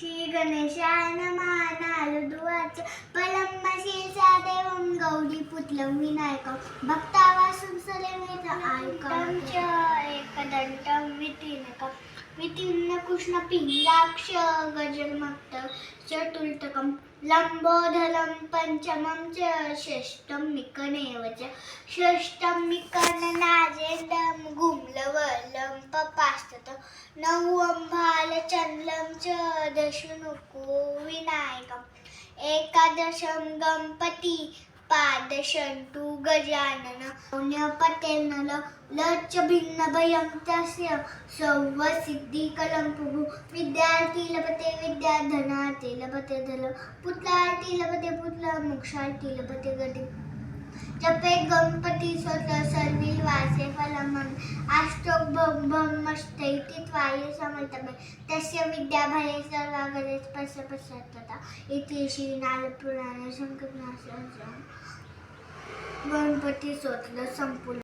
श्री गणेशाय नमः नारदुवाच. पलम्मशीर्षा देवं गौरीपुत्रं विनायकं भक्तावासुं सलेमेध आयकं च एकदन्तं वितीनकं वितीर्ण कृष्णपिङ्गाक्ष गजन्मक्त चतुर्थकं लंबोधलं पंचमं च षष्टम मिकनेव च. षष्टम मिकननाजेन्दं पपास्तत च दशनुको विनायकम् एकादशं गणपती पादशन्तु गजानन। पतेन लच्च भिन्नभयं तस्य सौवसिद्धिकलं प्रभु विद्यार्थी लभते विद्याधनार्थी लभते धन पुत्रार्थी लभते पुत्र मोक्षार्थी लभते गती। जपे गणपती स्वतः सर्विल वासे फलमन। आष्टोक ब्रह्मस्तैति त्वाय समर्तमे तस्य विद्याभये सर्वागरे स्पर्श पश्चात्तता इति श्री नारपुराणे शंकरनाथ गणपती स्वतः संपूर्ण.